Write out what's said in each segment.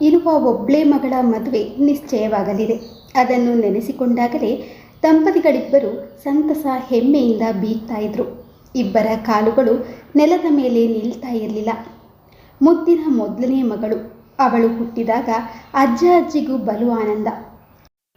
ಇರುವ ಒಬ್ಳೇ ಮಗಳ ಮದುವೆ ನಿಶ್ಚಯವಾಗಲಿದೆ. ಅದನ್ನು ನೆನೆಸಿಕೊಂಡಾಗಲೇ ದಂಪತಿಗಳಿಬ್ಬರು ಸಂತಸ ಹೆಮ್ಮೆಯಿಂದ ಬೀಗ್ತಾ ಇದ್ರು. ಇಬ್ಬರ ಕಾಲುಗಳು ನೆಲದ ಮೇಲೆ ನಿಲ್ತಾ ಇರಲಿಲ್ಲ. ಮುದ್ದಿನ ಮೊದಲನೇ ಮಗಳು. ಅವಳು ಹುಟ್ಟಿದಾಗ ಅಜ್ಜ ಅಜ್ಜಿಗೂ ಬಲು ಆನಂದ.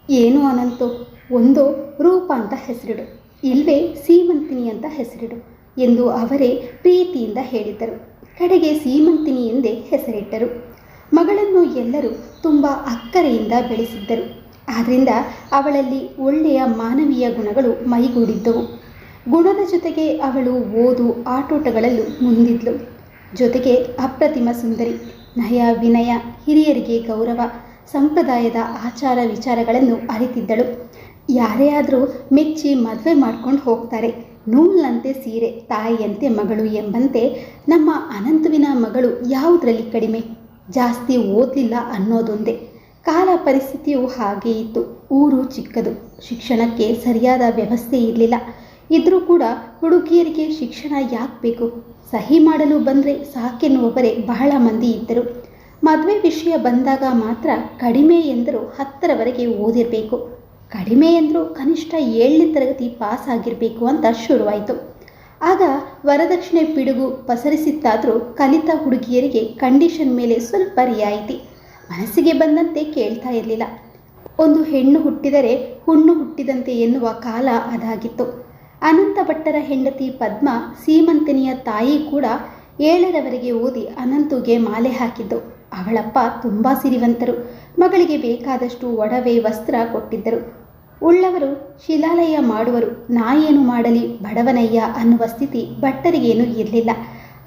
ಏನು ಅನಂತು? ಒಂದು ರೂಪ ಅಂತ ಹೆಸರಿಡು. ಇಲ್ವೇ ಸೀಮಂತಿನಿ ಅಂತ ಹೆಸರಿಡು ಎಂದು ಅವರೇ ಪ್ರೀತಿಯಿಂದ ಹೇಳಿದ್ದರು. ಕಡೆಗೆ ಸೀಮಂತಿನಿ ಎಂದೇ ಹೆಸರಿಟ್ಟರು. ಮಗಳನ್ನು ಎಲ್ಲರೂ ತುಂಬ ಅಕ್ಕರೆಯಿಂದ ಬೆಳೆಸಿದ್ದರು. ಆದ್ದರಿಂದ ಅವಳಲ್ಲಿ ಒಳ್ಳೆಯ ಮಾನವೀಯ ಗುಣಗಳು ಮೈಗೂಡಿದ್ದವು. ಗುಣದ ಜೊತೆಗೆ ಅವಳು ಓದು ಆಟೋಟಗಳಲ್ಲೂ ಮುಂದಿದ್ಲು. ಜೊತೆಗೆ ಅಪ್ರತಿಮ ಸುಂದರಿ, ನಯ ವಿನಯ, ಹಿರಿಯರಿಗೆ ಗೌರವ, ಸಂಪ್ರದಾಯದ ಆಚಾರ ವಿಚಾರಗಳನ್ನು ಅರಿತಿದ್ದಳು. ಯಾರೇ ಆದರೂ ಮೆಚ್ಚಿ ಮದುವೆ ಮಾಡ್ಕೊಂಡು ಹೋಗ್ತಾರೆ. ನೂಲ್ನಂತೆ ಸೀರೆ, ತಾಯಿಯಂತೆ ಮಗಳು ಎಂಬಂತೆ ನಮ್ಮ ಅನಂತುವಿನ ಮಗಳು ಯಾವುದರಲ್ಲಿ ಕಡಿಮೆ? ಜಾಸ್ತಿ ಓದಲಿಲ್ಲ ಅನ್ನೋದೊಂದೇ. ಕಾಲ ಪರಿಸ್ಥಿತಿಯು ಹಾಗೆ ಇತ್ತು. ಊರು ಚಿಕ್ಕದು. ಶಿಕ್ಷಣಕ್ಕೆ ಸರಿಯಾದ ವ್ಯವಸ್ಥೆ ಇರಲಿಲ್ಲ. ಇದ್ರೂ ಕೂಡ ಹುಡುಗಿಯರಿಗೆ ಶಿಕ್ಷಣ ಯಾಕೆ ಬೇಕು? ಸಹಿ ಮಾಡಲು ಬಂದರೆ ಸಾಕೆನ್ನುವವರೇ ಬಹಳ ಮಂದಿ ಇದ್ದರು. ಮದುವೆ ವಿಷಯ ಬಂದಾಗ ಮಾತ್ರ ಕಡಿಮೆ ಎಂದರೂ ಹತ್ತರವರೆಗೆ ಓದಿರಬೇಕು. ಕಡಿಮೆ ಎಂದರೂ ಕನಿಷ್ಠ ಏಳನೇ ತರಗತಿ ಪಾಸ್ ಆಗಿರಬೇಕು ಅಂತ ಶುರುವಾಯಿತು. ಆಗ ವರದಕ್ಷಿಣೆ ಪಿಡುಗು ಪಸರಿಸಿತ್ತಾದರೂ ಕಲಿತ ಹುಡುಗಿಯರಿಗೆ ಕಂಡೀಷನ್ ಮೇಲೆ ಸ್ವಲ್ಪ ರಿಯಾಯಿತಿ. ಮನಸ್ಸಿಗೆ ಬಂದಂತೆ ಕೇಳ್ತಾ ಇರಲಿಲ್ಲ. ಒಂದು ಹೆಣ್ಣು ಹುಟ್ಟಿದರೆ ಹುಣ್ಣು ಹುಟ್ಟಿದಂತೆ ಎನ್ನುವ ಕಾಲ ಅದಾಗಿತ್ತು. ಅನಂತ ಭಟ್ಟರ ಹೆಂಡತಿ ಪದ್ಮ, ಸೀಮಂತನಿಯ ತಾಯಿ ಕೂಡ ಏಳರವರೆಗೆ ಓದಿ ಅನಂತುಗೆ ಮಾಲೆ ಹಾಕಿದ್ದು. ಅವಳಪ್ಪ ತುಂಬ ಸಿರಿವಂತರು. ಮಗಳಿಗೆ ಬೇಕಾದಷ್ಟು ಒಡವೆ, ವಸ್ತ್ರ ಕೊಟ್ಟಿದ್ದರು. ಉಳ್ಳವರು ಶಿಲಾಲಯ ಮಾಡುವರು. ನಾಯೇನು ಮಾಡಲಿ? ಬಡವನಯ್ಯ ಅನ್ನುವ ಸ್ಥಿತಿ ಭಟ್ಟರಿಗೇನೂ ಇರಲಿಲ್ಲ.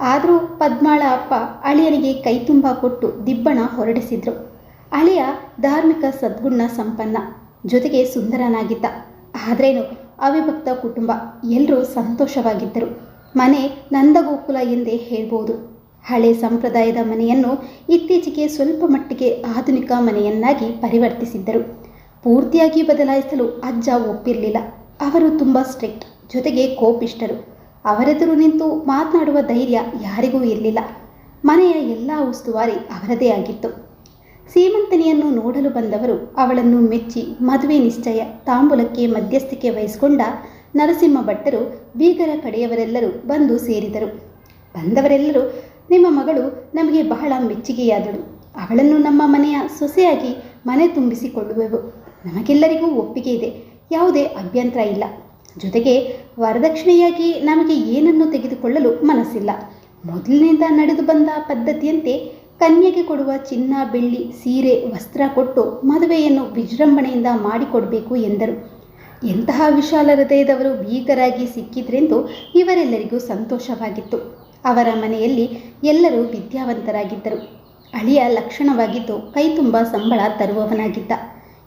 ಆದರೂ ಪದ್ಮಾಳ ಅಪ್ಪ ಅಳಿಯನಿಗೆ ಕೈತುಂಬ ಕೊಟ್ಟು ದಿಬ್ಬಣ ಹೊರಡಿಸಿದ್ರು. ಅಳಿಯ ಧಾರ್ಮಿಕ ಸದ್ಗುಣ ಸಂಪನ್ನ, ಜೊತೆಗೆ ಸುಂದರನಾಗಿದ್ದ. ಆದ್ರೇನು? ಅವಿಭಕ್ತ ಕುಟುಂಬ. ಎಲ್ಲರೂ ಸಂತೋಷವಾಗಿದ್ದರು. ಮನೆ ನಂದಗೋಕುಲ ಎಂದೇ ಹೇಳ್ಬೋದು. ಹಳೆ ಸಂಪ್ರದಾಯದ ಮನೆಯನ್ನು ಇತ್ತೀಚೆಗೆ ಸ್ವಲ್ಪ ಮಟ್ಟಿಗೆ ಆಧುನಿಕ ಮನೆಯನ್ನಾಗಿ ಪರಿವರ್ತಿಸಿದ್ದರು. ಪೂರ್ತಿಯಾಗಿ ಬದಲಾಯಿಸಲು ಅಜ್ಜ ಒಪ್ಪಿರಲಿಲ್ಲ. ಅವರು ತುಂಬ ಸ್ಟ್ರಿಕ್ಟ್, ಜೊತೆಗೆ ಕೋಪಿಷ್ಟರು ಅವರೆದುರು ನಿಂತು ಮಾತನಾಡುವ ಧೈರ್ಯ ಯಾರಿಗೂ ಇರಲಿಲ್ಲ. ಮನೆಯ ಎಲ್ಲ ಉಸ್ತುವಾರಿ ಅವರದೇ ಆಗಿತ್ತು. ಸೀಮಂತನಿಯನ್ನು ನೋಡಲು ಬಂದವರು ಅವಳನ್ನು ಮೆಚ್ಚಿ ಮದುವೆ ನಿಶ್ಚಯ ತಾಂಬೂಲಕ್ಕೆ ಮಧ್ಯಸ್ಥಿಕೆ ವಹಿಸಿಕೊಂಡ ನರಸಿಂಹ ಭಟ್ಟರು ಬೀಗರ ಕಡೆಯವರೆಲ್ಲರೂ ಬಂದು ಸೇರಿದರು. ಬಂದವರೆಲ್ಲರೂ, ನಿಮ್ಮ ಮಗಳು ನಮಗೆ ಬಹಳ ಮೆಚ್ಚುಗೆಯಾದಳು. ಅವಳನ್ನು ನಮ್ಮ ಮನೆಯ ಸೊಸೆಯಾಗಿ ಮನೆ ತುಂಬಿಸಿಕೊಳ್ಳುವೆವು. ನಮಗೆಲ್ಲರಿಗೂ ಒಪ್ಪಿಗೆ ಇದೆ. ಯಾವುದೇ ಅಭ್ಯಂತರ ಇಲ್ಲ. ಜೊತೆಗೆ ವರದಕ್ಷಿಣೆಯಾಗಿ ನಮಗೆ ಏನನ್ನು ತೆಗೆದುಕೊಳ್ಳಲು ಮನಸ್ಸಿಲ್ಲ. ಮೊದಲಿನಿಂದ ನಡೆದು ಬಂದ ಪದ್ಧತಿಯಂತೆ ಕನ್ಯೆಗೆ ಕೊಡುವ ಚಿನ್ನ, ಬೆಳ್ಳಿ, ಸೀರೆ, ವಸ್ತ್ರ ಕೊಟ್ಟು ಮದುವೆಯನ್ನು ವಿಜೃಂಭಣೆಯಿಂದ ಮಾಡಿಕೊಡಬೇಕು ಎಂದರು. ಎಂತಹ ವಿಶಾಲ ಹೃದಯದವರು ಭೀಕರಾಗಿ ಸಿಕ್ಕಿದ್ರೆಂದು ಇವರೆಲ್ಲರಿಗೂ ಸಂತೋಷವಾಗಿತ್ತು. ಅವರ ಮನೆಯಲ್ಲಿ ಎಲ್ಲರೂ ವಿದ್ಯಾವಂತರಾಗಿದ್ದರು. ಅಳಿಯ ಲಕ್ಷಣವಾಗಿದ್ದು ಕೈತುಂಬ ಸಂಬಳ ತರುವವನಾಗಿದ್ದ.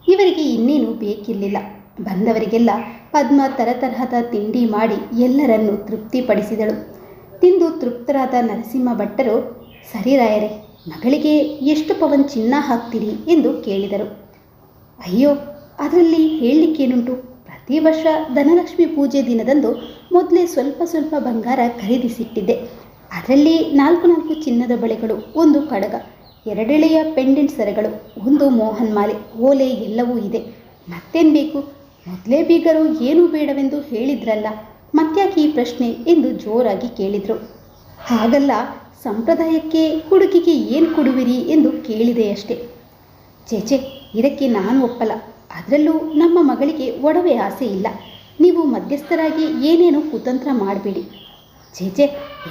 ಇವರಿಗೆ ಇನ್ನೇನು ಬೇಕಿರಲಿಲ್ಲ ಬಂದವರಿಗೆಲ್ಲ ಪದ್ಮ ತರತರಹದ ತಿಂಡಿ ಮಾಡಿ ಎಲ್ಲರನ್ನು ತೃಪ್ತಿಪಡಿಸಿದಳು. ತಿಂದು ತೃಪ್ತರಾದ ನರಸಿಂಹ ಭಟ್ಟರು, ಸರಿ ರಾಯರೇ, ಮಗಳಿಗೆ ಎಷ್ಟು ಪವನ್ ಚಿನ್ನ ಹಾಕ್ತೀರಿ? ಎಂದು ಕೇಳಿದರು. ಅಯ್ಯೋ, ಅದರಲ್ಲಿ ಹೇಳಲಿಕ್ಕೇನುಂಟು? ಪ್ರತಿ ವರ್ಷ ಧನಲಕ್ಷ್ಮಿ ಪೂಜೆ ದಿನದಂದು ಮೊದಲೇ ಸ್ವಲ್ಪ ಸ್ವಲ್ಪ ಬಂಗಾರ ಖರೀದಿಸಿಟ್ಟಿದ್ದೆ. ಅದರಲ್ಲಿ ನಾಲ್ಕು ನಾಲ್ಕು ಚಿನ್ನದ ಬಳೆಗಳು, ಒಂದು ಕಡಗ. ಎರಡೆಳೆಯ ಪೆಂಡೆಂಟ್ ಸರಗಳು, ಒಂದು ಮೋಹನ್ ಮಾಲೆ, ಓಲೆ ಎಲ್ಲವೂ ಇದೆ. ಮತ್ತೇನು ಬೇಕು? ಮೊದಲೇ ಬೀಗರು ಏನೂ ಬೇಡವೆಂದು ಹೇಳಿದ್ರಲ್ಲ ಮತ್ತ್ಯಾಕೆ ಈ ಪ್ರಶ್ನೆ ಎಂದು ಜೋರಾಗಿ ಕೇಳಿದರು. ಹಾಗಲ್ಲ, ಸಂಪ್ರದಾಯಕ್ಕೆ ಹುಡುಗಿಗೆ ಏನು ಕೊಡುವಿರಿ ಎಂದು ಕೇಳಿದೆಯಷ್ಟೇ ಚೇಚೆ ಇದಕ್ಕೆ ನಾನು ಒಪ್ಪಲ್ಲ. ಅದರಲ್ಲೂ ನಮ್ಮ ಮಗಳಿಗೆ ಒಡವೆ ಆಸೆ ಇಲ್ಲ. ನೀವು ಮಧ್ಯಸ್ಥರಾಗಿ ಏನೇನೋ ಕುತಂತ್ರ ಮಾಡಬೇಡಿ. ಚೇಚೆ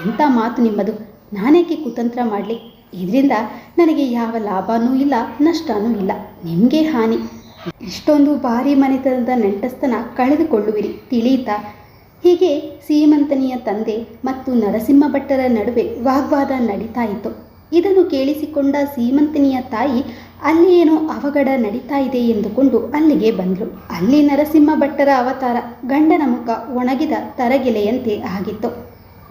ಎಂಥ ಮಾತು ನಿಮ್ಮದು? ನಾನೇಕೆ ಕುತಂತ್ರ ಮಾಡಲಿ? ಇದರಿಂದ ನನಗೆ ಯಾವ ಲಾಭನೂ ಇಲ್ಲ, ನಷ್ಟನೂ ಇಲ್ಲ. ನಿಮಗೆ ಹಾನಿ. ಇಷ್ಟೊಂದು ಭಾರಿ ಮನೆತನದ ನೆಂಟಸ್ತನ ಕಳೆದುಕೊಳ್ಳುವಿರಿ, ತಿಳಿಯಿತಾ? ಹೀಗೆ ಸೀಮಂತನಿಯ ತಂದೆ ಮತ್ತು ನರಸಿಂಹ ಭಟ್ಟರ ನಡುವೆ ವಾಗ್ವಾದ ನಡೀತಾ ಇತ್ತು ಇದನ್ನು ಕೇಳಿಸಿಕೊಂಡ ಸೀಮಂತನಿಯ ತಾಯಿ ಅಲ್ಲಿ ಏನೋ ಅವಘಡ ನಡೀತಾ ಇದೆ ಎಂದುಕೊಂಡು ಅಲ್ಲಿಗೆ ಬಂದರು. ಅಲ್ಲಿ ನರಸಿಂಹ ಭಟ್ಟರ ಅವತಾರ ಗಂಡನ ಮುಖ ಒಣಗಿದ ತರಗೆಲೆಯಂತೆ ಆಗಿತ್ತು.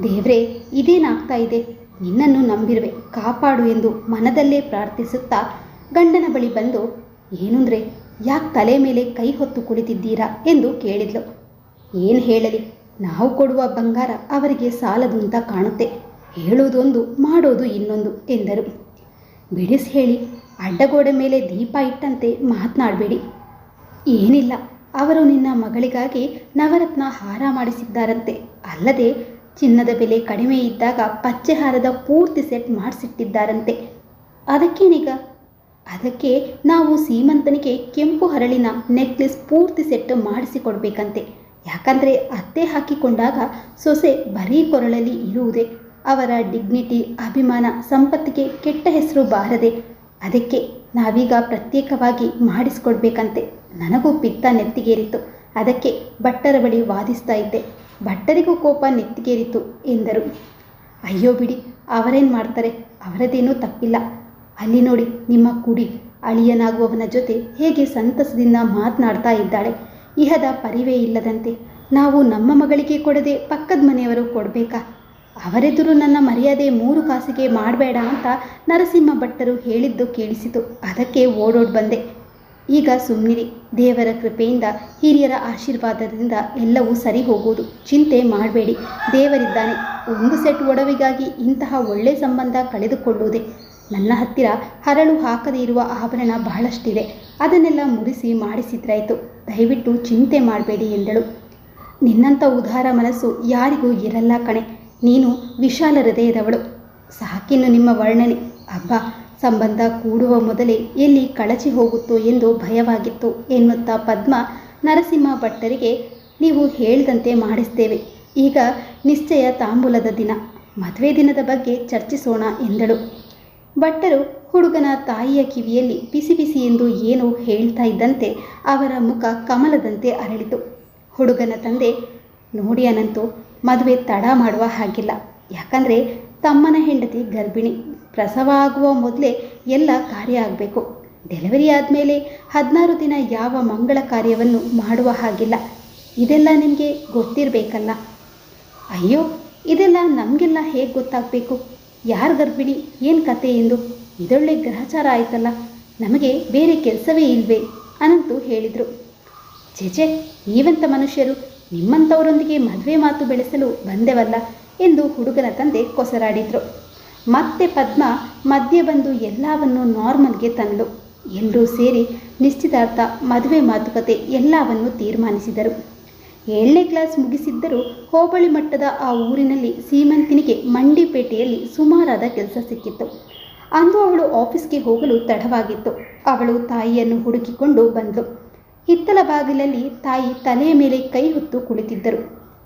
ದೇವ್ರೆ, ಇದೇನಾಗ್ತಾ ಇದೆ? ನಿನ್ನನ್ನು ನಂಬಿರುವೆ. ಕಾಪಾಡು ಎಂದು ಮನದಲ್ಲೇ ಪ್ರಾರ್ಥಿಸುತ್ತಾ ಗಂಡನ ಬಳಿ ಬಂದು, ಏನುಂದ್ರೆ, ಯಾಕೆ ತಲೆ ಮೇಲೆ ಕೈ ಹೊತ್ತು ಕುಳಿತಿದ್ದೀರಾ? ಎಂದು ಕೇಳಿದ್ಲು. ಏನು ಹೇಳಲಿ, ನಾವು ಕೊಡುವ ಬಂಗಾರ ಅವರಿಗೆ ಸಾಲದು ಅಂತ ಕಾಣುತ್ತೆ. ಹೇಳೋದೊಂದು, ಮಾಡೋದು ಇನ್ನೊಂದು, ಎಂದರು. ಬಿಡಿಸಿ ಹೇಳಿ, ಅಡ್ಡಗೋಡೆ ಮೇಲೆ ದೀಪ ಇಟ್ಟಂತೆ ಮಾತನಾಡಬೇಡಿ. ಏನಿಲ್ಲ, ಅವರು ನಿನ್ನ ಮಗಳಿಗಾಗಿ ನವರತ್ನ ಹಾರ ಮಾಡಿಸಿದ್ದಾರಂತೆ. ಅಲ್ಲದೆ ಚಿನ್ನದ ಬೆಲೆ ಕಡಿಮೆ ಇದ್ದಾಗ ಪಚ್ಚೆಹಾರದ ಪೂರ್ತಿ ಸೆಟ್ ಮಾಡಿಸಿಟ್ಟಿದ್ದಾರಂತೆ. ಅದಕ್ಕೇನೀಗ? ಅದಕ್ಕೆ ನಾವು ಸೀಮಂತನಿಗೆ ಕೆಂಪು ಹರಳಿನ ನೆಕ್ಲೆಸ್ ಪೂರ್ತಿ ಸೆಟ್ ಮಾಡಿಸಿಕೊಡ್ಬೇಕಂತೆ. ಯಾಕಂದರೆ ಅತ್ತೆ ಹಾಕಿಕೊಂಡಾಗ ಸೊಸೆ ಬರೀ ಕೊರಳಲ್ಲಿ ಇರುವುದೇ ಅವರ ಡಿಗ್ನಿಟಿ ಅಭಿಮಾನ, ಸಂಪತ್ತಿಗೆ ಕೆಟ್ಟ ಹೆಸರು ಬಾರದೆ ಅದಕ್ಕೆ ನಾವೀಗ ಪ್ರತ್ಯೇಕವಾಗಿ ಮಾಡಿಸ್ಕೊಡ್ಬೇಕಂತೆ. ನನಗೂ ಪಿತ್ತ ನೆತ್ತಿಗೇರಿತು. ಅದಕ್ಕೆ ಭಟ್ಟರ ಬಳಿ ವಾದಿಸ್ತಾ ಇದ್ದೆ. ಭಟ್ಟರಿಗೂ ಕೋಪ ನೆತ್ತಿಗೇರಿತು ಎಂದರು. ಅಯ್ಯೋ ಬಿಡಿ, ಅವರೇನು ಮಾಡ್ತಾರೆ? ಅವರದೇನೂ ತಪ್ಪಿಲ್ಲ. ಅಲ್ಲಿ ನೋಡಿ, ನಿಮ್ಮ ಕುಡಿ. ಅಳಿಯನಾಗುವವನ ಜೊತೆ ಹೇಗೆ ಸಂತಸದಿಂದ ಮಾತನಾಡ್ತಾ ಇದ್ದಾಳೆ. ಇಹದ ಪರಿವೇ ಇಲ್ಲದಂತೆ ನಾವು ನಮ್ಮ ಮಗಳಿಗೆ ಕೊಡದೆ ಪಕ್ಕದ ಮನೆಯವರು ಕೊಡಬೇಕಾ? ಅವರೆದುರು ನನ್ನ ಮರ್ಯಾದೆ ಮೂರು ಕಾಸಿಗೆ ಮಾಡಬೇಡ ಅಂತ ನರಸಿಂಹ ಭಟ್ಟರು ಹೇಳಿದ್ದು ಕೇಳಿಸಿತು. ಅದಕ್ಕೆ ಓಡೋಡ್ ಬಂದೆ. ಈಗ ಸುಮ್ಮನಿರಿ ದೇವರ ಕೃಪೆಯಿಂದ ಹಿರಿಯರ ಆಶೀರ್ವಾದದಿಂದ ಎಲ್ಲವೂ ಸರಿ ಹೋಗುವುದು ಚಿಂತೆ ಮಾಡಬೇಡಿ. ದೇವರಿದ್ದಾನೆ. ಒಂದು ಸೆಟ್ ಒಡವಿಗಾಗಿ ಇಂತಹ ಒಳ್ಳೆ ಸಂಬಂಧ ಕಳೆದುಕೊಳ್ಳುವುದೇ. ನನ್ನ ಹತ್ತಿರ ಹರಳು ಹಾಕದೇ ಇರುವ ಆಭರಣ ಬಹಳಷ್ಟಿದೆ. ಅದನ್ನೆಲ್ಲ ಮುರಿಸಿ ಮಾಡಿಸಿದ್ರಾಯಿತು. ದಯವಿಟ್ಟು ಚಿಂತೆ ಮಾಡಬೇಡಿ ಎಂದಳು. ನಿನ್ನಂಥ ಉದಾರ ಮನಸ್ಸು ಯಾರಿಗೂ ಇರಲ್ಲ ಕಣೆ. ನೀನು ವಿಶಾಲ ಹೃದಯದವಳು. ಸಾಕಿನ್ನು ನಿಮ್ಮ ವರ್ಣನೆ. ಅಬ್ಬಾ ಸಂಬಂಧ ಕೂಡುವ ಮೊದಲೇ ಎಲ್ಲಿ ಕಳಚಿ ಹೋಗುತ್ತೋ ಎಂದು ಭಯವಾಗಿತ್ತು ಎನ್ನುತ್ತಾ ಪದ್ಮ ನರಸಿಂಹ ಭಟ್ಟರಿಗೆ, ನೀವು ಹೇಳ್ದಂತೆ ಮಾಡಿಸ್ತೇವೆ. ಈಗ ನಿಶ್ಚಯ ತಾಂಬೂಲದ ದಿನ. ಮದುವೆ ದಿನದ ಬಗ್ಗೆ ಚರ್ಚಿಸೋಣ ಎಂದಳು. ಭಟ್ಟರು ಹುಡುಗನ ತಾಯಿಯ ಕಿವಿಯಲ್ಲಿ ಬಿಸಿ ಬಿಸಿ ಎಂದು ಏನು ಹೇಳ್ತಾ ಇದ್ದಂತೆ ಅವರ ಮುಖ ಕಮಲದಂತೆ ಅರಳಿತು. ಹುಡುಗನ ತಂದೆ ನೋಡಿ ಅನಂತು ಮದುವೆ ತಡ ಮಾಡುವ ಹಾಗಿಲ್ಲ. ಯಾಕಂದರೆ ತಮ್ಮನ ಹೆಂಡತಿ ಗರ್ಭಿಣಿ. ಪ್ರಸವ ಆಗುವ ಮೊದಲೇ ಎಲ್ಲ ಕಾರ್ಯ ಆಗಬೇಕು. ಡೆಲಿವರಿ ಆದಮೇಲೆ ಹದಿನಾರು ದಿನ ಯಾವ ಮಂಗಳ ಕಾರ್ಯವನ್ನು ಮಾಡುವ ಹಾಗಿಲ್ಲ. ಇದೆಲ್ಲ ನಿಮಗೆ ಗೊತ್ತಿರಬೇಕಲ್ಲ. ಅಯ್ಯೋ, ಇದೆಲ್ಲ ನಮಗೆಲ್ಲ ಹೇಗೆ ಗೊತ್ತಾಗಬೇಕು? ಯಾರು ಗರ್ಭಿಣಿ, ಏನು ಕತೆ ಎಂದು? ಇದೊಳ್ಳೆ ಗ್ರಹಚಾರ ಆಯ್ತಲ್ಲ. ನಮಗೆ ಬೇರೆ ಕೆಲಸವೇ ಇಲ್ವೇ ಅನಂತು ಹೇಳಿದರು. ಜೆಜೆ ನೀವಂಥ ಮನುಷ್ಯರು? ನಿಮ್ಮಂಥವರೊಂದಿಗೆ ಮದುವೆ ಮಾತು ಬೆಳೆಸಲು ಬಂದೆವಲ್ಲ ಎಂದು ಹುಡುಗನ ತಂದೆ ಕೊಸರಾಡಿದ್ರು. ಮತ್ತೆ ಪದ್ಮ ಮಧ್ಯೆ ಬಂದು ಎಲ್ಲವನ್ನು ನಾರ್ಮಲ್ಗೆ ತಂದಳು ಎಲ್ಲರೂ ಸೇರಿ ನಿಶ್ಚಿತಾರ್ಥ ಮದುವೆ ಮಾತುಕತೆ ಎಲ್ಲವನ್ನು ತೀರ್ಮಾನಿಸಿದರು. ಏಳನೇ ಕ್ಲಾಸ್ ಮುಗಿಸಿದ್ದರೂ ಹೋಬಳಿ ಮಟ್ಟದ ಆ ಊರಿನಲ್ಲಿ ಸೀಮಂತಿನಿಗೆ ಮಂಡಿಪೇಟೆಯಲ್ಲಿ ಸುಮಾರಾದ ಕೆಲಸ ಸಿಕ್ಕಿತ್ತು. ಅಂದು ಅವಳು ಆಫೀಸ್ಗೆ ಹೋಗಲು ತಡವಾಗಿತ್ತು. ಅವಳು ತಾಯಿಯನ್ನು ಹುಡುಕಿಕೊಂಡು ಬಂದಳು ಹಿತ್ತಲ ಬಾಗಿಲಲ್ಲಿ ತಾಯಿ ತಲೆಯ ಮೇಲೆ ಕೈ ಹೊತ್ತು ಕುಳಿತಿದ್ದರು.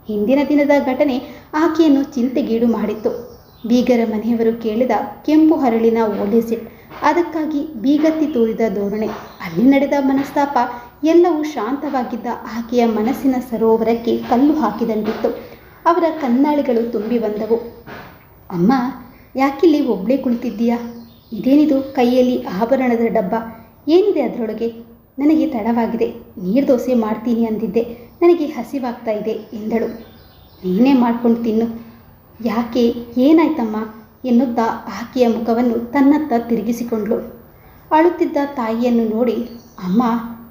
ಹಿಂದಿನ ದಿನದ ಘಟನೆ ಆಕೆಯನ್ನು ಚಿಂತೆಗೀಡು ಮಾಡಿತ್ತು. ಬೀಗರ ಮನೆಯವರು ಕೇಳಿದ ಕೆಂಪು ಹರಳಿನ ಓಲೆಸಿಟ್ ಅದಕ್ಕಾಗಿ ಬೀಗತ್ತಿ ತೋರಿದ ಧೋರಣೆ. ಅಲ್ಲಿ ನಡೆದ ಮನಸ್ತಾಪ, ಎಲ್ಲವೂ ಶಾಂತವಾಗಿದ್ದ ಆಕೆಯ ಮನಸ್ಸಿನ ಸರೋವರಕ್ಕೆ ಕಲ್ಲು ಹಾಕಿದಂತಿತ್ತು. ಅವರ ಕನ್ನಾಳಿಗಳು ತುಂಬಿ ಬಂದವು. ಅಮ್ಮ, ಯಾಕಿಲ್ಲಿ ಒಬ್ಳೆ ಕುಳಿತಿದ್ದೀಯಾ? ಇದೇನಿದು ಕೈಯಲ್ಲಿ ಆಭರಣದ ಡಬ್ಬ? ಏನಿದೆ ಅದರೊಳಗೆ? ನನಗೆ ತಡವಾಗಿದೆ. ನೀರು ದೋಸೆ ಮಾಡ್ತೀನಿ ಅಂದಿದ್ದೆ. ನನಗೆ ಹಸಿವಾಗ್ತಾ ಇದೆ, ಎಂದಳು. ನೀನೇ ಮಾಡ್ಕೊಂಡು ತಿನ್ನು. ಯಾಕೆ ಏನಾಯ್ತಮ್ಮ ಎನ್ನುತ್ತಾ ಆಕೆಯ ಮುಖವನ್ನು ತನ್ನತ್ತ ತಿರುಗಿಸಿಕೊಂಡ್ಳು. ಅಳುತ್ತಿದ್ದ ತಾಯಿಯನ್ನು ನೋಡಿ, ಅಮ್ಮ,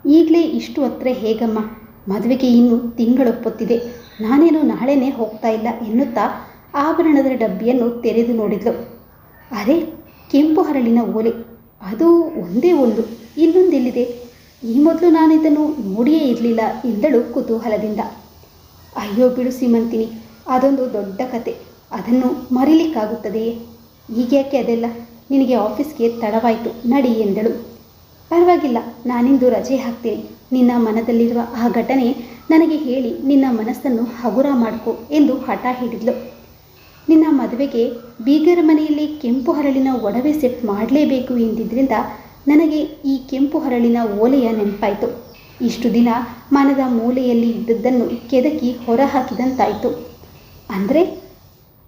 ಈಗಲೇ ಇಷ್ಟು ಹತ್ರ ಹೇಗಮ್ಮ? ಮದುವೆಗೆ ಇನ್ನು ತಿಂಗಳೊಪ್ಪುತ್ತಿದೆ. ನಾನೇನು ನಾಳೆನೇ ಹೋಗ್ತಾ ಇಲ್ಲ ಎನ್ನುತ್ತಾ ಆಭರಣದ ಡಬ್ಬಿಯನ್ನು ತೆರೆದು ನೋಡಿದ್ಲು. ಅರೆ, ಕೆಂಪು ಹರಳಿನ ಓಲೆ. ಅದು ಒಂದೇ ಒಂದು. ಇನ್ನೊಂದೆಲ್ಲಿದೆ? ಈ ಮೊದಲು ನಾನಿದನ್ನು ನೋಡಿಯೇ ಇರಲಿಲ್ಲ ಎಂದಳು ಕುತೂಹಲದಿಂದ. ಅಯ್ಯೋ ಬಿಡು ಸೀಮಂತಿನಿ, ಅದೊಂದು ದೊಡ್ಡ ಕತೆ. ಅದನ್ನು ಮರೀಲಿಕ್ಕಾಗುತ್ತದೆಯೇ? ಈಗ್ಯಾಕೆ ಅದೆಲ್ಲ? ನಿನಗೆ ಆಫೀಸ್ಗೆ ತಡವಾಯಿತು, ನಡಿ ಎಂದಳು. ಪರವಾಗಿಲ್ಲ, ನಾನಿಂದು ರಜೆ ಹಾಕ್ತೀನಿ. ನಿನ್ನ ಮನದಲ್ಲಿರುವ ಆ ಘಟನೆ ನನಗೆ ಹೇಳಿ ನಿನ್ನ ಮನಸ್ಸನ್ನು ಹಗುರ ಮಾಡಿಕೊ ಎಂದು ಹಠ ಹಿಡಿದ್ಲು ನಿನ್ನ ಮದುವೆಗೆ ಬೀಗರ ಮನೆಯಲ್ಲಿ ಕೆಂಪು ಹರಳಿನ ಒಡವೆ ಸೆಟ್ ಮಾಡಲೇಬೇಕು ಎಂದಿದ್ದರಿಂದ ನನಗೆ ಈ ಕೆಂಪು ಹರಳಿನ ಓಲೆಯ ನೆನಪಾಯಿತು. ಇಷ್ಟು ದಿನ ಮನದ ಮೂಲೆಯಲ್ಲಿ ಇದ್ದದ್ದನ್ನು ಕೆದಕಿ ಹೊರಹಾಕಿದಂತಾಯಿತು. ಅಂದರೆ?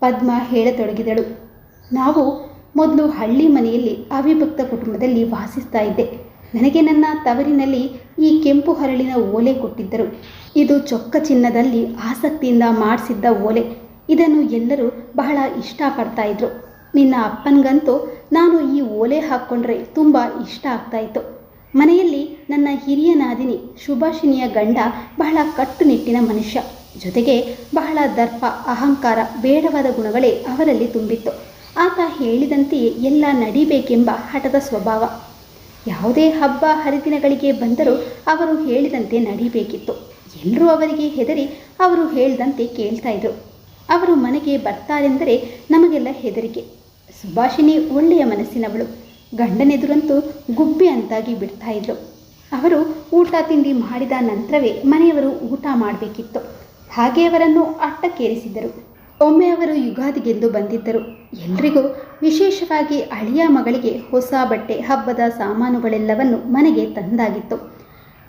ಪದ್ಮ ಹೇಳತೊಡಗಿದಳು. ನಾವು ಮೊದಲು ಹಳ್ಳಿ ಮನೆಯಲ್ಲಿ ಅವಿಭಕ್ತ ಕುಟುಂಬದಲ್ಲಿ ವಾಸಿಸ್ತಾ ಇದ್ದೆ. ನನಗೆ ನನ್ನ ತವರಿನಲ್ಲಿ ಈ ಕೆಂಪು ಹರಳಿನ ಓಲೆ ಕೊಟ್ಟಿದ್ದರು. ಇದು ಚೊಕ್ಕ ಚಿನ್ನದಲ್ಲಿ ಆಸಕ್ತಿಯಿಂದ ಮಾಡಿಸಿದ್ದ ಓಲೆ. ಇದನ್ನು ಎಲ್ಲರೂ ಬಹಳ ಇಷ್ಟಪಡ್ತಾ ಇದ್ರು. ನಿನ್ನ ಅಪ್ಪನಿಗಂತೂ ನಾನು ಈ ಓಲೆ ಹಾಕ್ಕೊಂಡ್ರೆ ತುಂಬ ಇಷ್ಟ ಆಗ್ತಾಯಿತ್ತು ಮನೆಯಲ್ಲಿ ನನ್ನ ಹಿರಿಯ ನಾದಿನಿ ಶುಭಾಷಿನಿಯ ಗಂಡ ಬಹಳ ಕಟ್ಟುನಿಟ್ಟಿನ ಮನುಷ್ಯ. ಜೊತೆಗೆ ಬಹಳ ದರ್ಪ, ಅಹಂಕಾರ, ಬೇಡವಾದ ಗುಣಗಳೇ ಅವರಲ್ಲಿ ತುಂಬಿತ್ತು. ಆತ ಹೇಳಿದಂತೆಯೇ ಎಲ್ಲ ನಡಿಬೇಕೆಂಬ ಹಠದ ಸ್ವಭಾವ. ಯಾವುದೇ ಹಬ್ಬ, ಹರಿದಿನಗಳಿಗೆ ಬಂದರೂ ಅವರು ಹೇಳಿದಂತೆ ನಡಿಬೇಕಿತ್ತು. ಎಲ್ಲರೂ ಅವರಿಗೆ ಹೆದರಿ ಅವರು ಹೇಳಿದಂತೆ ಕೇಳ್ತಾ ಇದ್ರು. ಅವರು ಮನೆಗೆ ಬರ್ತಾರೆಂದರೆ ನಮಗೆಲ್ಲ ಹೆದರಿಕೆ. ಸುಭಾಷಿಣಿ ಒಳ್ಳೆಯ ಮನಸ್ಸಿನವಳು. ಗಂಡನೆದುರಂತೂ ಗುಬ್ಬಿ ಅಂತಾಗಿ ಬಿಡ್ತಾ ಇದ್ರು. ಅವರು ಊಟ ತಿಂಡಿ ಮಾಡಿದ ನಂತರವೇ ಮನೆಯವರು ಊಟ ಮಾಡಬೇಕಿತ್ತು. ಹಾಗೆ ಅವರನ್ನು ಅಟ್ಟಕ್ಕೇರಿಸಿದ್ದರು ಒಮ್ಮೆ ಅವರು ಯುಗಾದಿಗೆಂದು ಬಂದಿದ್ದರು. ಎಲ್ರಿಗೂ ವಿಶೇಷವಾಗಿ ಅಳಿಯ ಮಗಳಿಗೆ ಹೊಸ ಬಟ್ಟೆ, ಹಬ್ಬದ ಸಾಮಾನುಗಳೆಲ್ಲವನ್ನು ಮನೆಗೆ ತಂದಾಗಿತ್ತು.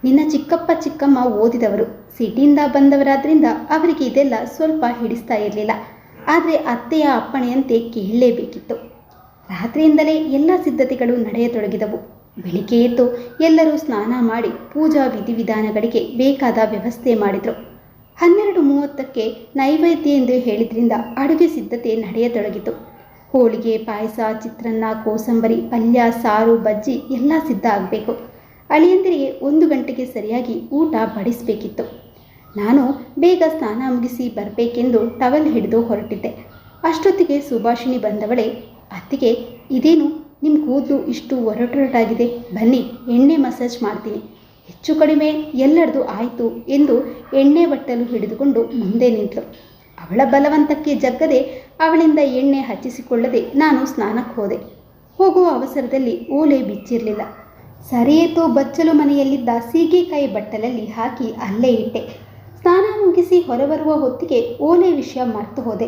ನಿನ್ನ ಚಿಕ್ಕಪ್ಪ ಚಿಕ್ಕಮ್ಮ ಓದಿದವರು. ಸಿಟಿಯಿಂದ ಬಂದವರಾದ್ರಿಂದ ಅವರಿಗೆ ಇದೆಲ್ಲ ಸ್ವಲ್ಪ ಹಿಡಿಸ್ತಾ ಇರಲಿಲ್ಲ. ಆದರೆ ಅತ್ತೆಯ ಅಪ್ಪಣೆಯಂತೆ ಕೇಳಲೇಬೇಕಿತ್ತು. ರಾತ್ರಿಯಿಂದಲೇ ಎಲ್ಲ ಸಿದ್ಧತೆಗಳು ನಡೆಯತೊಡಗಿದವು. ಬೆಳಿಗ್ಗೆ ಎದ್ದು ಎಲ್ಲರೂ ಸ್ನಾನ ಮಾಡಿ ಪೂಜಾ ವಿಧಿವಿಧಾನಗಳಿಗೆ ಬೇಕಾದ ವ್ಯವಸ್ಥೆ ಮಾಡಿದರು. ಹನ್ನೆರಡು ಮೂವತ್ತಕ್ಕೆ ನೈವೇದ್ಯ ಎಂದು ಹೇಳಿದ್ರಿಂದ ಅಡುಗೆ ಸಿದ್ಧತೆ ನಡೆಯತೊಡಗಿತು. ಹೋಳಿಗೆ, ಪಾಯಸ, ಚಿತ್ರಾನ್ನ, ಕೋಸಂಬರಿ, ಪಲ್ಯ, ಸಾರು, ಬಜ್ಜಿ ಎಲ್ಲ ಸಿದ್ಧ ಆಗಬೇಕು. ಅಳಿಯಂದಿರಿಗೆ ಒಂದು ಗಂಟೆಗೆ ಸರಿಯಾಗಿ ಊಟ ಬಡಿಸಬೇಕಿತ್ತು. ನಾನು ಬೇಗ ಸ್ನಾನ ಮುಗಿಸಿ ಬರಬೇಕೆಂದು ಟವಲ್ ಹಿಡಿದು ಹೊರಟಿದ್ದೆ. ಅಷ್ಟೊತ್ತಿಗೆ ಸುಭಾಷಿಣಿ ಬಂದವಳೆ, ಅತ್ತಿಗೆ, ಇದೇನು? ನಿಮ್ಮ ಕೂದಲು ಇಷ್ಟು ಒರಟೊರಟಾಗಿದೆ. ಬನ್ನಿ, ಎಣ್ಣೆ ಮಸಾಜ್ ಮಾಡ್ತೀನಿ. ಹೆಚ್ಚು ಕಡಿಮೆ ಎಲ್ಲರದು ಆಯಿತು ಎಂದು ಎಣ್ಣೆ ಬಟ್ಟಲು ಹಿಡಿದುಕೊಂಡು ಮುಂದೆ ನಿಂತಳು ಅವಳ ಬಲವಂತಕ್ಕೆ ಜಗ್ಗದೆ ಅವಳಿಂದ ಎಣ್ಣೆ ಹಚ್ಚಿಸಿಕೊಳ್ಳದೆ ನಾನು ಸ್ನಾನಕ್ಕೆ ಹೋದೆ. ಹೋಗುವ ಅವಸರದಲ್ಲಿ ಓಲೆ ಬಿಚ್ಚಿರಲಿಲ್ಲ. ಸರಿಯೇತು ಬಚ್ಚಲು ಮನೆಯಲ್ಲಿದ್ದ ಸೀಗೆಕಾಯಿ ಬಟ್ಟಲಲ್ಲಿ ಹಾಕಿ ಅಲ್ಲೇ ಇಟ್ಟೆ. ಸ್ನಾನ ಮುಗಿಸಿ ಹೊರಬರುವ ಹೊತ್ತಿಗೆ ಓಲೆ ವಿಷಯ ಮರೆತು ಹೋದೆ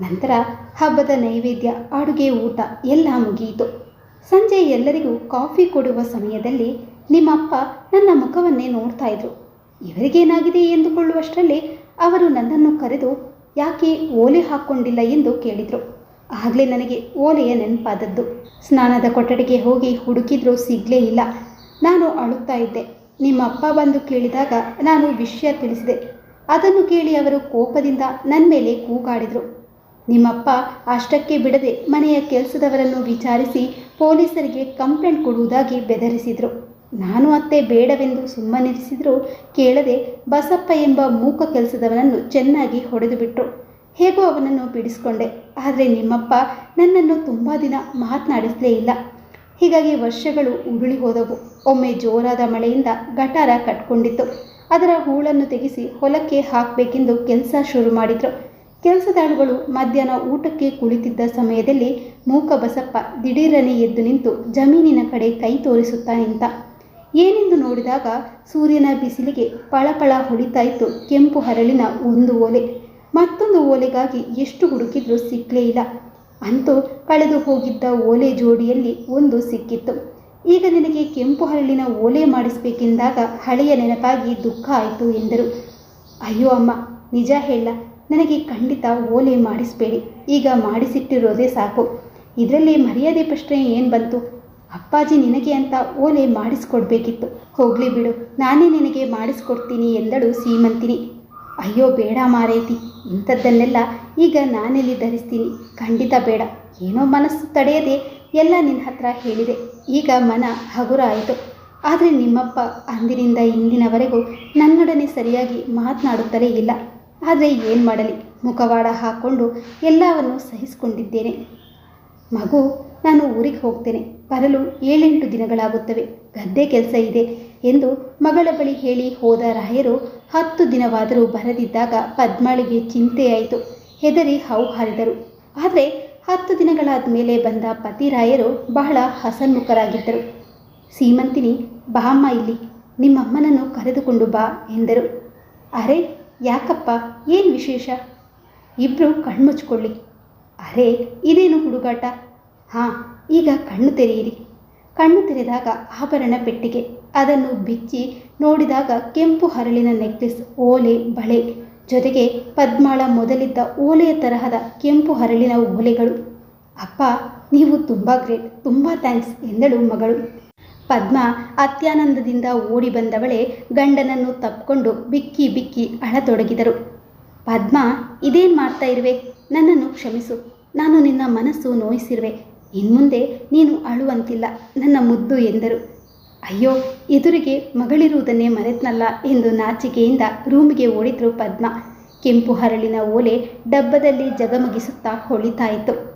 ನಂತರ ಹಬ್ಬದ ನೈವೇದ್ಯ, ಅಡುಗೆ ಊಟ ಎಲ್ಲ ಮುಗಿಯಿತು. ಸಂಜೆ ಎಲ್ಲರಿಗೂ ಕಾಫಿ ಕೊಡುವ ಸಮಯದಲ್ಲಿ ನಿಮ್ಮಪ್ಪ ನನ್ನ ಮುಖವನ್ನೇ ನೋಡ್ತಾ ಇದ್ರು. ಇವರಿಗೇನಾಗಿದೆ ಎಂದುಕೊಳ್ಳುವಷ್ಟರಲ್ಲಿ ಅವರು ನನ್ನನ್ನು ಕರೆದು ಯಾಕೆ ಓಲೆ ಹಾಕ್ಕೊಂಡಿಲ್ಲ ಎಂದು ಕೇಳಿದರು. ಆಗಲೇ ನನಗೆ ಓಲೆಯ ನೆನಪಾದದ್ದು. ಸ್ನಾನದ ಕೊಠಡಿಗೆ ಹೋಗಿ ಹುಡುಕಿದ್ರೂ ಸಿಗಲೇ ಇಲ್ಲ. ನಾನು ಅಳುತ್ತಾ ಇದ್ದೆ. ನಿಮ್ಮ ಅಪ್ಪ ಬಂದು ಕೇಳಿದಾಗ ನಾನು ವಿಷಯ ತಿಳಿಸಿದೆ. ಅದನ್ನು ಕೇಳಿ ಅವರು ಕೋಪದಿಂದ ನನ್ನ ಮೇಲೆ ಕೂಗಾಡಿದರು. ನಿಮ್ಮಪ್ಪ ಅಷ್ಟಕ್ಕೆ ಬಿಡದೆ ಮನೆಯ ಕೆಲಸದವರನ್ನು ವಿಚಾರಿಸಿ ಪೊಲೀಸರಿಗೆ ಕಂಪ್ಲೇಂಟ್ ಕೊಡುವುದಾಗಿ ಬೆದರಿಸಿದರು. ನಾನು ಅತ್ತೆ ಬೇಡವೆಂದು ಸುಮ್ಮನಿರಿಸಿದರೂ ಕೇಳದೆ ಬಸಪ್ಪ ಎಂಬ ಮೂಕ ಕೆಲಸದವನನ್ನು ಚೆನ್ನಾಗಿ ಹೊಡೆದು ಬಿಟ್ಟರು ಹೇಗೋ ಅವನನ್ನು ಬಿಡಿಸ್ಕೊಂಡೆ. ಆದರೆ ನಿಮ್ಮಪ್ಪ ನನ್ನನ್ನು ತುಂಬ ದಿನ ಮಾತನಾಡಿಸಲೇ ಇಲ್ಲ. ಹೀಗಾಗಿ ವರ್ಷಗಳು ಉರುಳಿ ಹೋದವು. ಒಮ್ಮೆ ಜೋರಾದ ಮಳೆಯಿಂದ ಗಟಾರ ಕಟ್ಕೊಂಡಿತ್ತು. ಅದರ ಹೂಳನ್ನು ತೆಗೆಸಿ ಹೊಲಕ್ಕೆ ಹಾಕಬೇಕೆಂದು ಕೆಲಸ ಶುರು ಮಾಡಿದರು. ಕೆಲಸದಾಳುಗಳು ಮಧ್ಯಾಹ್ನ ಊಟಕ್ಕೆ ಕುಳಿತಿದ್ದ ಸಮಯದಲ್ಲಿ ಮೂಕ ಬಸಪ್ಪ ದಿಢೀರನೆ ಎದ್ದು ನಿಂತು ಜಮೀನಿನ ಕಡೆ ಕೈ ತೋರಿಸುತ್ತಾ ನಿಂತ. ಏನೆಂದು ನೋಡಿದಾಗ ಸೂರ್ಯನ ಬಿಸಿಲಿಗೆ ಪಳಪಳ ಹೊಡಿತಾ ಇತ್ತು ಕೆಂಪು ಹರಳಿನ ಒಂದು ಓಲೆ. ಮತ್ತೊಂದು ಓಲೆಗಾಗಿ ಎಷ್ಟು ಹುಡುಕಿದ್ರೂ ಸಿಕ್ಕಲೇ ಇಲ್ಲ. ಅಂತೂ ಕಳೆದು ಹೋಗಿದ್ದ ಓಲೆ ಜೋಡಿಯಲ್ಲಿ ಒಂದು ಸಿಕ್ಕಿತ್ತು. ಈಗ ನಿನಗೆ ಕೆಂಪು ಹರಳಿನ ಓಲೆ ಮಾಡಿಸಬೇಕೆಂದಾಗ ಹಳೆಯ ನೆನಪಾಗಿ ದುಃಖ ಆಯಿತು ಎಂದರು. ಅಯ್ಯೋ ಅಮ್ಮ, ನಿಜ ಹೇಳ. ನನಗೆ ಖಂಡಿತ ಓಲೆ ಮಾಡಿಸಬೇಡಿ. ಈಗ ಮಾಡಿಸಿಟ್ಟಿರೋದೇ ಸಾಕು. ಇದರಲ್ಲಿ ಮರ್ಯಾದೆ ಪ್ರಶ್ನೆ ಏನು ಬಂತು? ಅಪ್ಪಾಜಿ ನಿನಗೆ ಅಂತ ಓಲೆ ಮಾಡಿಸ್ಕೊಡ್ಬೇಕಿತ್ತು. ಹೋಗಲಿ ಬಿಡು, ನಾನೇ ನಿನಗೆ ಮಾಡಿಸ್ಕೊಡ್ತೀನಿ ಎಂದಳು ಸೀಮಂತಿನಿ. ಅಯ್ಯೋ ಬೇಡ ಮಾರೇತಿ, ಇಂಥದ್ದನ್ನೆಲ್ಲ ಈಗ ನಾನೆಲ್ಲಿ ಧರಿಸ್ತೀನಿ. ಖಂಡಿತ ಬೇಡ. ಏನೋ ಮನಸ್ಸು ತಡೆಯದೆ ಎಲ್ಲ ನಿನ್ನ ಹತ್ರ ಹೇಳಿದೆ. ಈಗ ಮನ ಹಗುರ ಆಯಿತು ಆದರೆ ನಿಮ್ಮಪ್ಪ ಅಂದಿನಿಂದ ಇಂದಿನವರೆಗೂ ನನ್ನೊಡನೆ ಸರಿಯಾಗಿ ಮಾತನಾಡುತ್ತಲೇ ಇಲ್ಲ. ಆದರೆ ಏನು ಮಾಡಲಿ? ಮುಖವಾಡ ಹಾಕ್ಕೊಂಡು ಎಲ್ಲವನ್ನು ಸಹಿಸಿಕೊಂಡಿದ್ದೇನೆ. ಮಗು, ನಾನು ಊರಿಗೆ ಹೋಗ್ತೇನೆ. ಬರಲು ಏಳೆಂಟು ದಿನಗಳಾಗುತ್ತವೆ. ಗದ್ದೆ ಕೆಲಸ ಇದೆ ಎಂದು ಮಗಳ ಬಳಿ ಹೇಳಿ ಹೋದ ರಾಯರು ಹತ್ತು ದಿನವಾದರೂ ಬರದಿದ್ದಾಗ ಪದ್ಮಾಳಿಗೆ ಚಿಂತೆಯಾಯಿತು. ಹೆದರಿ ಹರಿದರು. ಆದರೆ ಹತ್ತು ದಿನಗಳಾದ ಮೇಲೆ ಬಂದ ಪತಿ ರಾಯರು ಬಹಳ ಹಸನ್ಮುಖರಾಗಿದ್ದರು. ಸೀಮಂತಿನಿ ಬಾಮ್ಮ ಇಲ್ಲಿ. ನಿಮ್ಮಮ್ಮನನ್ನು ಕರೆದುಕೊಂಡು ಬಾ ಎಂದರು. ಅರೆ ಯಾಕಪ್ಪ? ಏನು ವಿಶೇಷ? ಇಬ್ಬರು ಕಣ್ಮುಚ್ಕೊಳ್ಳಿ ಅರೆ, ಇದೇನು ಹುಡುಗಾಟ? ಹಾಂ, ಈಗ ಕಣ್ಣು ತೆರೆಯಿರಿ. ಕಣ್ಣು ತೆರೆದಾಗ ಆಭರಣ ಪೆಟ್ಟಿಗೆ. ಅದನ್ನು ಬಿಚ್ಚಿ ನೋಡಿದಾಗ ಕೆಂಪು ಹರಳಿನ ನೆಕ್ಲೆಸ್, ಓಲೆ, ಬಳೆ. ಜೊತೆಗೆ ಪದ್ಮಾಳ ಮೊದಲಿದ್ದ ಓಲೆಯ ತರಹದ ಕೆಂಪು ಹರಳಿನ ಓಲೆಗಳು. ಅಪ್ಪ, ನೀವು ತುಂಬ ಗ್ರೇಟ್, ತುಂಬ ಥ್ಯಾಂಕ್ಸ್ ಎಂದಳು ಮಗಳು. ಪದ್ಮ ಅತ್ಯಾನಂದದಿಂದ ಓಡಿ ಬಂದವಳೆ ಗಂಡನನ್ನು ತಪ್ಪಿಕೊಂಡು ಬಿಕ್ಕಿ ಬಿಕ್ಕಿ ಅಳತೊಡಗಿದರು. ಪದ್ಮ, ಇದೇನು ಮಾಡ್ತಾ ಇರುವೆ? ನನ್ನನ್ನು ಕ್ಷಮಿಸು. ನಾನು ನಿನ್ನ ಮನಸ್ಸು ನೋಯಿಸಿರುವೆ. ಇನ್ಮುಂದೆ ನೀನು ಅಳುವಂತಿಲ್ಲ. ನನ್ನ ಮುದ್ದು ಎಂದರು. ಅಯ್ಯೋ, ಎದುರಿಗೆ ಮಗಳಿರುವುದನ್ನೇ ಮರೆತ್ನಲ್ಲ ಎಂದು ನಾಚಿಕೆಯಿಂದ ರೂಮಿಗೆ ಓಡಿದ್ರು ಪದ್ಮ. ಕೆಂಪು ಹರಳಿನ ಓಲೆ ಡಬ್ಬದಲ್ಲಿ ಜಗಮಗಿಸುತ್ತಾ ಹೊಳಿತಾ ಇತ್ತು